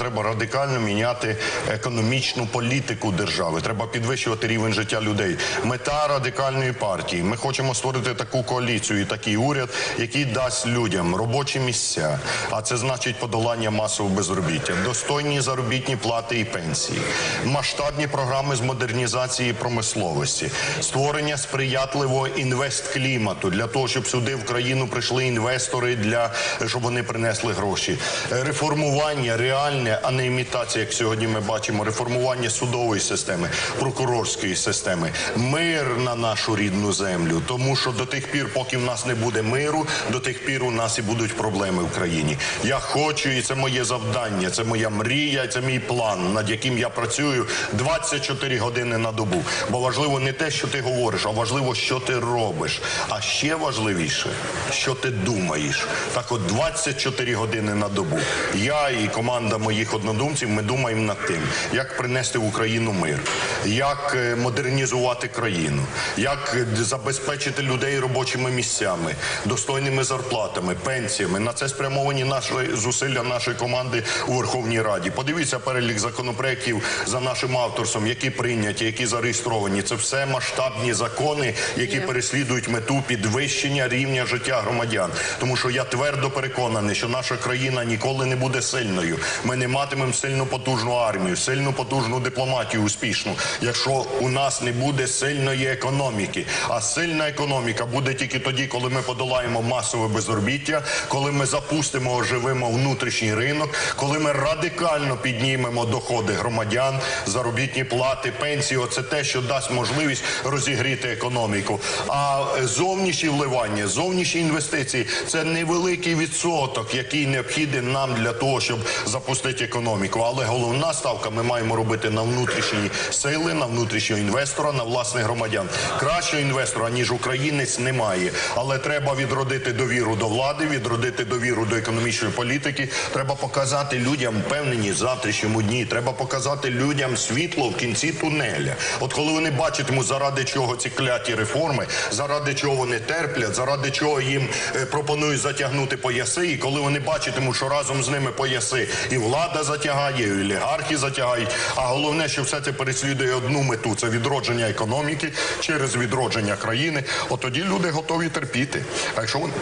Треба радикально міняти економічну політику держави. Треба підвищувати рівень життя людей. Мета радикальної партії. Ми хочемо створити таку коаліцію і такий уряд, який дасть людям робочі місця. А це значить подолання масового безробіття, достойні заробітні плати і пенсії, масштабні програми з модернізації промисловості, створення сприятливого інвестклімату для того, щоб сюди в країну прийшли інвестори для щоб вони принесли гроші, реформування Е, реформування а не імітація, як сьогодні ми бачимо, реформування судової системи, прокурорської системи, мир на нашу рідну землю. Тому що до тих пір, поки в нас не буде миру, до тих пір у нас і будуть проблеми в країні. Я хочу, і це моє завдання, це моя мрія, це мій план, над яким я працюю 24 години на добу. Бо важливо не те, що ти говориш, а важливо, що ти робиш. А ще важливіше, що ти думаєш. Так, от 24 години на добу. Я і команда моїх однодумців. Ми думаємо над тим, як принести в Україну мир, як е, модернізувати країну, як е, забезпечити людей робочими місцями, достойними зарплатами, пенсіями. На це спрямовані наші зусилля нашої команди у Верховній Раді. Подивіться перелік законопроєктів за нашим авторством, які прийняті, які зареєстровані. Це все масштабні закони, які переслідують мету підвищення рівня життя громадян. Тому що я твердо переконаний, що наша країна ніколи не буде сильною. Ми не матимемо сильну потужну армію, сильну потужну дипломатію успішну, якщо у нас не буде сильної економіки. А сильна економіка буде тільки тоді, коли ми подолаємо масове безробіття, коли ми запустимо, оживимо внутрішній ринок, коли ми радикально піднімемо доходи громадян, заробітні плати, пенсії. Оце те, що дасть можливість розігріти економіку. А зовнішні вливання, зовнішні інвестиції це невеликий відсоток, який необхідний нам для того, щоб запустити економіку. Але головна ставка ми маємо робити на внутрішні сили, на внутрішнього інвестора, на власних громадян. Кращого інвестора ніж українець немає, але треба відродити довіру до влади, відродити довіру до економічної політики. Треба показати людям впевненість в завтрашньому дні. Треба показати людям світло в кінці тунеля. От коли вони бачитимуть, заради чого ці кляті реформи, заради чого вони терплять, заради чого їм е, пропонують затягнути пояси, і коли вони бачитимуть, що разом з ними пояси і влада затягає, олігархи затягають. А головне, що все це переслідує одну мету це відродження економіки через відродження країни. От тоді люди готові терпіти. А якщо вони,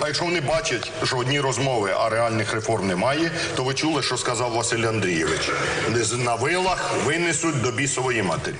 а якщо вони бачать, що одні розмови, а реальних реформ немає, то ви чули, що сказав Василь Андрійович: на вилах винесуть до бісової матері.